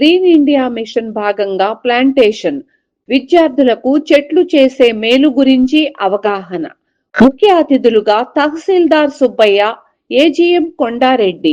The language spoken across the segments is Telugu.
గ్రీన్ ఇండియా మిషన్ భాగంగా ప్లాంటేషన్ విద్యార్థులకు చెట్లు చేసే మేలు గురించి అవగాహన. ముఖ్య అతిథులుగా tahsildar Subbaiah AGM Kondareddy.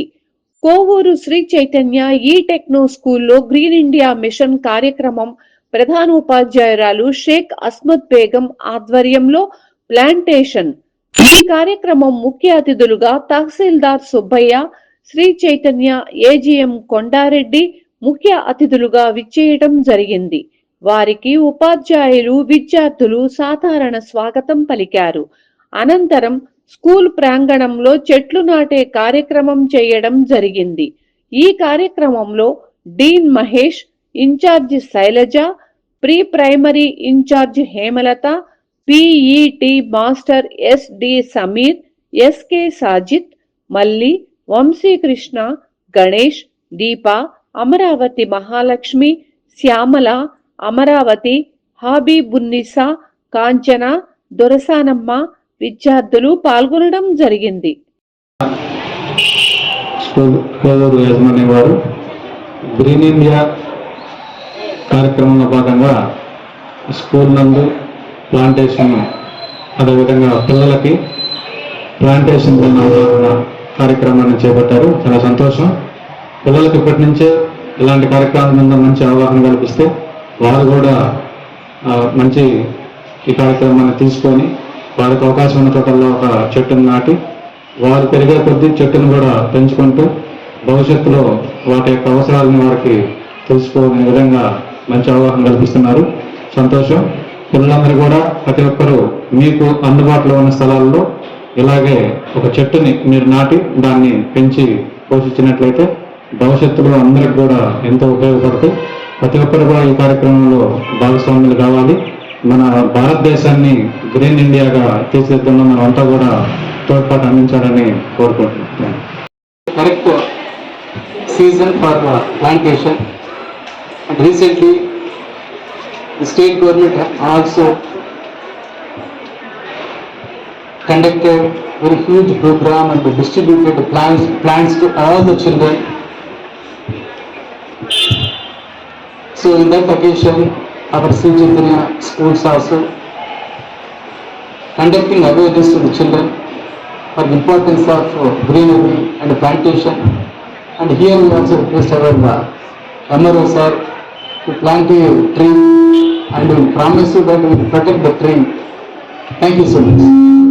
Kovur Sri Chaitanya E techno స్కూల్లో గ్రీన్ ఇండియా మిషన్ కార్యక్రమం ప్రధాన ఉపాధ్యాయురాలు షేక్ అస్మద్ బేగం ఆధ్వర్యంలో ప్లాంటేషన్. ఈ కార్యక్రమం ముఖ్య అతిథులుగా తహసీల్దార్ సుబ్బయ్య శ్రీ చైతన్య ఏజీఎం కొండారెడ్డి ముఖ్య అతిథులుగా విచ్చేయటం జరిగింది. వారికి ఉపాధ్యాయులు విద్యార్థులు సాధారణ స్వాగతం పలికారు. అనంతరం స్కూల్ ప్రాంగణంలో చెట్లు నాటే కార్యక్రమం చేయడం జరిగింది. ఈ కార్యక్రమంలో dean Mahesh incharge Sailaja pre primary incharge Hemalatha PET master S D Sameer SK Sajid Malli Vamsikrishna Ganesh Deepa Amaravathi Mahalakshmi Shyamala Amaravathi Habibunnisa Kanchana Dorasanamma విద్యార్థులు పాల్గొనడం జరిగింది. స్కూల్ వారు గ్రీన్ ఇండియా కార్యక్రమంలో భాగంగా స్కూల్ నందు ప్లాంటేషన్ అదేవిధంగా పిల్లలకి ప్లాంటేషన్ కార్యక్రమాన్ని చేపట్టారు. చాలా సంతోషం. పిల్లలకి ఇప్పటి నుంచే ఇలాంటి కార్యక్రమాల మీద మంచి అవగాహన కల్పిస్తే వారు కూడా మంచి ఈ కార్యక్రమాన్ని తీసుకొని వారికి అవకాశం ఉన్న చోటల్లో ఒక చెట్టును నాటి వారు పెరిగే కొద్దీ చెట్టును కూడా పెంచుకుంటూ భవిష్యత్తులో వాటి యొక్క అవసరాలను వారికి తెలుసుకోనే విధంగా మంచి అవగాహన కల్పిస్తున్నారు. సంతోషం. పిల్లలందరూ కూడా ప్రతి ఒక్కరూ మీకు అందుబాటులో ఉన్న స్థలాల్లో ఇలాగే ఒక చెట్టుని మీరు నాటి దాన్ని పెంచి పోషించినట్లయితే భవిష్యత్తులో అందరికి కూడా ఎంతో ఉపయోగపడుతూ ప్రతి ఒక్కరు కూడా ఈ కార్యక్రమంలో భాగస్వాములు కావాలి. మన భారతదేశాన్ని గ్రీన్ ఇండియాగా తీర్చిదిద్దాం మనం అంతా కూడా తోడ్పాటు అందించాలని కోరుకుంటున్నాను season for plantation. Recently state government also conducted very huge program and distributed plans plants to all the children So in that occasion, our Sri Chaitanya schools also conducting awareness to the children for the importance of uh, greenery and plantation. And here we also request our uh, MRO sir to plant a tree and we promise you that we will protect the tree. Thank you so much.